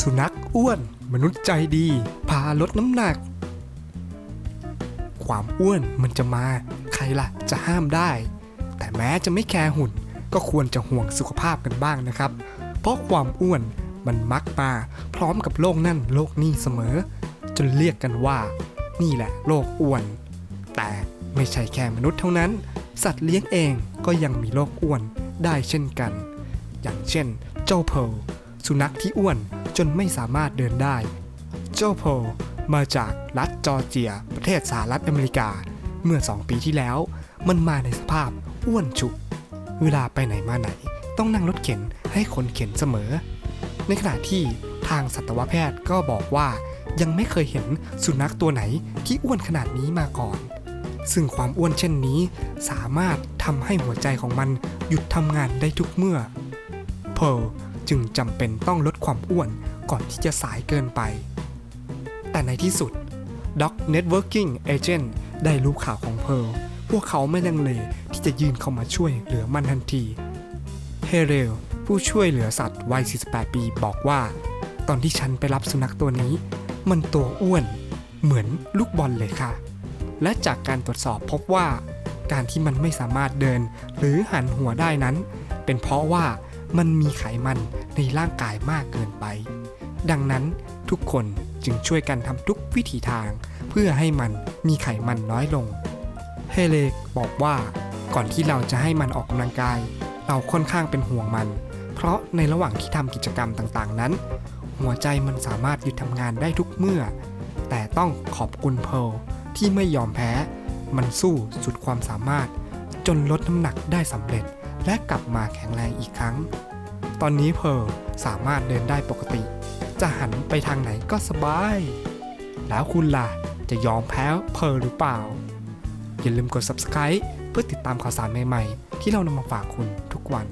สุนัขอ้วน มนุษย์ใจดี พาลดน้ำหนัก ความอ้วนมันจะมา ใครล่ะจะห้ามได้ แต่แม้จะไม่แคร์หุ่น ก็ควรจะห่วงสุขภาพกันบ้างนะครับ เพราะความอ้วนมันมักมาพร้อมกับโรคนั่นโรคนี่เสมอ จนเรียกกันว่า นี่แหละโรคอ้วน แต่ไม่ใช่แค่มนุษย์เท่านั้น สัตว์เลี้ยงเองก็ยังมีโรคอ้วนได้เช่นกัน อย่างเช่น เจ้าเพลสุนัขที่อ้วน จนไม่สามารถเดินได้ เจ้าเพมาจากรัฐจอร์เจีย ประเทศสหรัฐอเมริกา เมื่อ 2 ปีที่แล้ว มันมาในสภาพอ้วนฉุก เวลาไปไหนมาไหน ต้องนั่งรถเข็นให้คนเข็นเสมอ ในขณะที่ทางสัตวแพทย์ก็บอกว่ายังไม่เคยเห็นสุนัขตัวไหนที่อ้วนขนาดนี้มาก่อน ซึ่งความอ้วนเช่นนี้ สามารถทำให้หัวใจของมันหยุดทำงานได้ทุกเมื่อ เพร์ลจึงจำเป็นต้องลดความอ้วน ก่อนที่จะสายเกินไป แต่ในที่สุด Dog Networking Agent ได้รู้ข่าวของเพร์ลพวกเขาไม่ลังเลที่จะยืนเข้ามาช่วยเหลือมันทันทีเฮเรลผู้ช่วยเหลือสัตว์วัย 48 ปีบอกว่า ตอนที่ฉันไปรับสุนัขตัวนี้ มันตัวอ้วน เหมือนลูกบอลเลยค่ะ และจากการตรวจสอบพบว่า การที่มันไม่สามารถเดินหรือหันหัวได้นั้น เป็นเพราะว่า มันมีไขมันในร่างกายมากเกินไป ดังนั้นทุกคนจึงช่วยกันทำทุกวิถีทาง เพื่อให้มันมีไขมันน้อยลง เฮเลกบอกว่าก่อนที่เราจะให้มันออกกำลังกาย เราค่อนข้างเป็นห่วงมัน เพราะในระหว่างที่ทำกิจกรรมต่างๆ นั้น หัวใจมันสามารถหยุดทำงานได้ทุกเมื่อ แต่ต้องขอบคุณเพลที่ไม่ยอมแพ้ มันสู้สุดความสามารถ จนลดน้ำหนักได้สำเร็จ และกลับมาแข็งแรงอีกครั้ง ตอนนี้เพร์สามารถเดินได้ปกติ จะหันไปทางไหนก็สบาย แล้วคุณล่ะ จะยอมแพ้เพร์หรือเปล่า อย่าลืมกด subscribe เพื่อติดตามข่าวสารใหม่ๆ ที่เรานำมาฝากคุณทุกวัน